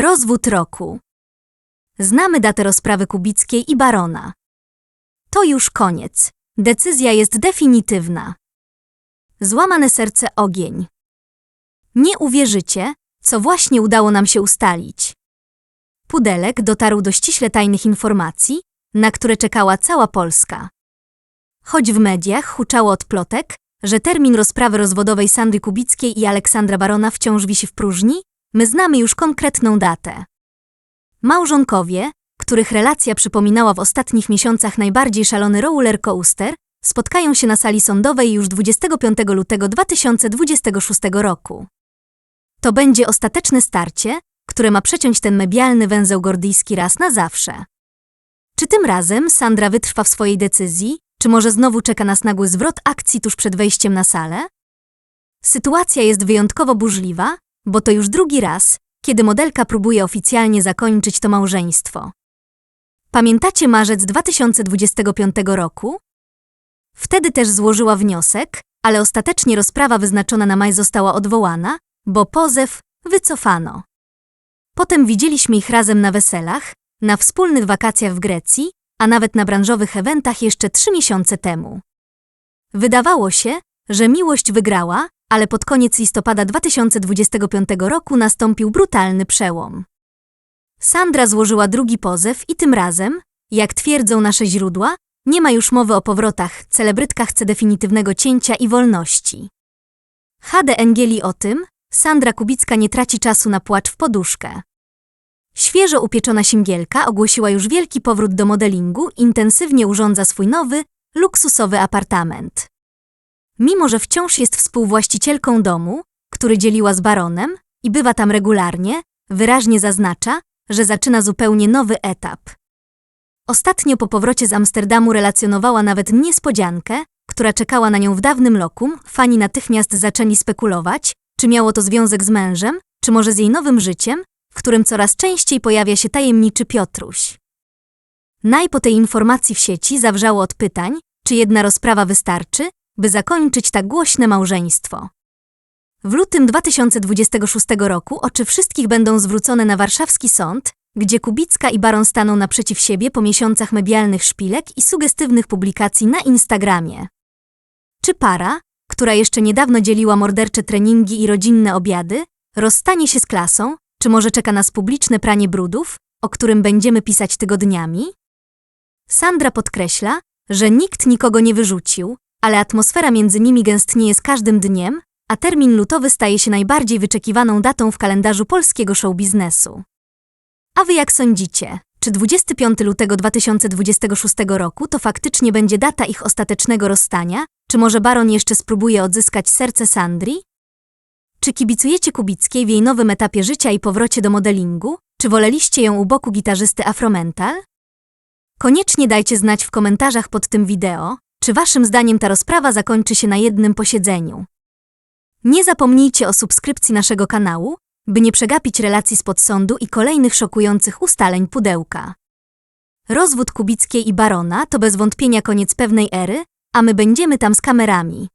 Rozwód roku. Znamy datę rozprawy Kubickiej i Barona. To już koniec. Decyzja jest definitywna. Złamane serce ogień. Nie uwierzycie, co właśnie udało nam się ustalić. Pudelek dotarł do ściśle tajnych informacji, na które czekała cała Polska. Choć w mediach huczało od plotek, że termin rozprawy rozwodowej Sandry Kubickiej i Aleksandra Barona wciąż wisi w próżni, my znamy już konkretną datę. Małżonkowie, których relacja przypominała w ostatnich miesiącach najbardziej szalony roller coaster, spotkają się na sali sądowej już 25 lutego 2026 roku. To będzie ostateczne starcie, które ma przeciąć ten medialny węzeł gordyjski raz na zawsze. Czy tym razem Sandra wytrwa w swojej decyzji, czy może znowu czeka nas nagły zwrot akcji tuż przed wejściem na salę? Sytuacja jest wyjątkowo burzliwa, bo to już drugi raz, kiedy modelka próbuje oficjalnie zakończyć to małżeństwo. Pamiętacie marzec 2025 roku? Wtedy też złożyła wniosek, ale ostatecznie rozprawa wyznaczona na maj została odwołana, bo pozew wycofano. Potem widzieliśmy ich razem na weselach, na wspólnych wakacjach w Grecji, a nawet na branżowych eventach jeszcze trzy miesiące temu. Wydawało się, że miłość wygrała, ale pod koniec listopada 2025 roku nastąpił brutalny przełom. Sandra złożyła drugi pozew i tym razem, jak twierdzą nasze źródła, nie ma już mowy o powrotach, celebrytka chce definitywnego cięcia i wolności. HD Engieli o tym, Sandra Kubicka nie traci czasu na płacz w poduszkę. Świeżo upieczona singielka ogłosiła już wielki powrót do modelingu, intensywnie urządza swój nowy, luksusowy apartament. Mimo, że wciąż jest współwłaścicielką domu, który dzieliła z baronem i bywa tam regularnie, wyraźnie zaznacza, że zaczyna zupełnie nowy etap. Ostatnio po powrocie z Amsterdamu relacjonowała nawet niespodziankę, która czekała na nią w dawnym lokum. Fani natychmiast zaczęli spekulować, czy miało to związek z mężem, czy może z jej nowym życiem, w którym coraz częściej pojawia się tajemniczy Piotruś. Naj po tej informacji w sieci zawrzało od pytań, czy jedna rozprawa wystarczy, by zakończyć tak głośne małżeństwo. W lutym 2026 roku oczy wszystkich będą zwrócone na warszawski sąd, gdzie Kubicka i Baron staną naprzeciw siebie po miesiącach medialnych szpilek i sugestywnych publikacji na Instagramie. Czy para, która jeszcze niedawno dzieliła mordercze treningi i rodzinne obiady, rozstanie się z klasą, czy może czeka nas publiczne pranie brudów, o którym będziemy pisać tygodniami? Sandra podkreśla, że nikt nikogo nie wyrzucił, ale atmosfera między nimi gęstnieje z każdym dniem, a termin lutowy staje się najbardziej wyczekiwaną datą w kalendarzu polskiego showbiznesu. A wy jak sądzicie, czy 25 lutego 2026 roku to faktycznie będzie data ich ostatecznego rozstania, czy może Baron jeszcze spróbuje odzyskać serce Sandri? Czy kibicujecie Kubickiej w jej nowym etapie życia i powrocie do modelingu? Czy woleliście ją u boku gitarzysty Afromental? Koniecznie dajcie znać w komentarzach pod tym wideo, czy waszym zdaniem ta rozprawa zakończy się na jednym posiedzeniu. Nie zapomnijcie o subskrypcji naszego kanału, by nie przegapić relacji z podsądu i kolejnych szokujących ustaleń pudełka. Rozwód Kubickiej i Barona to bez wątpienia koniec pewnej ery, a my będziemy tam z kamerami.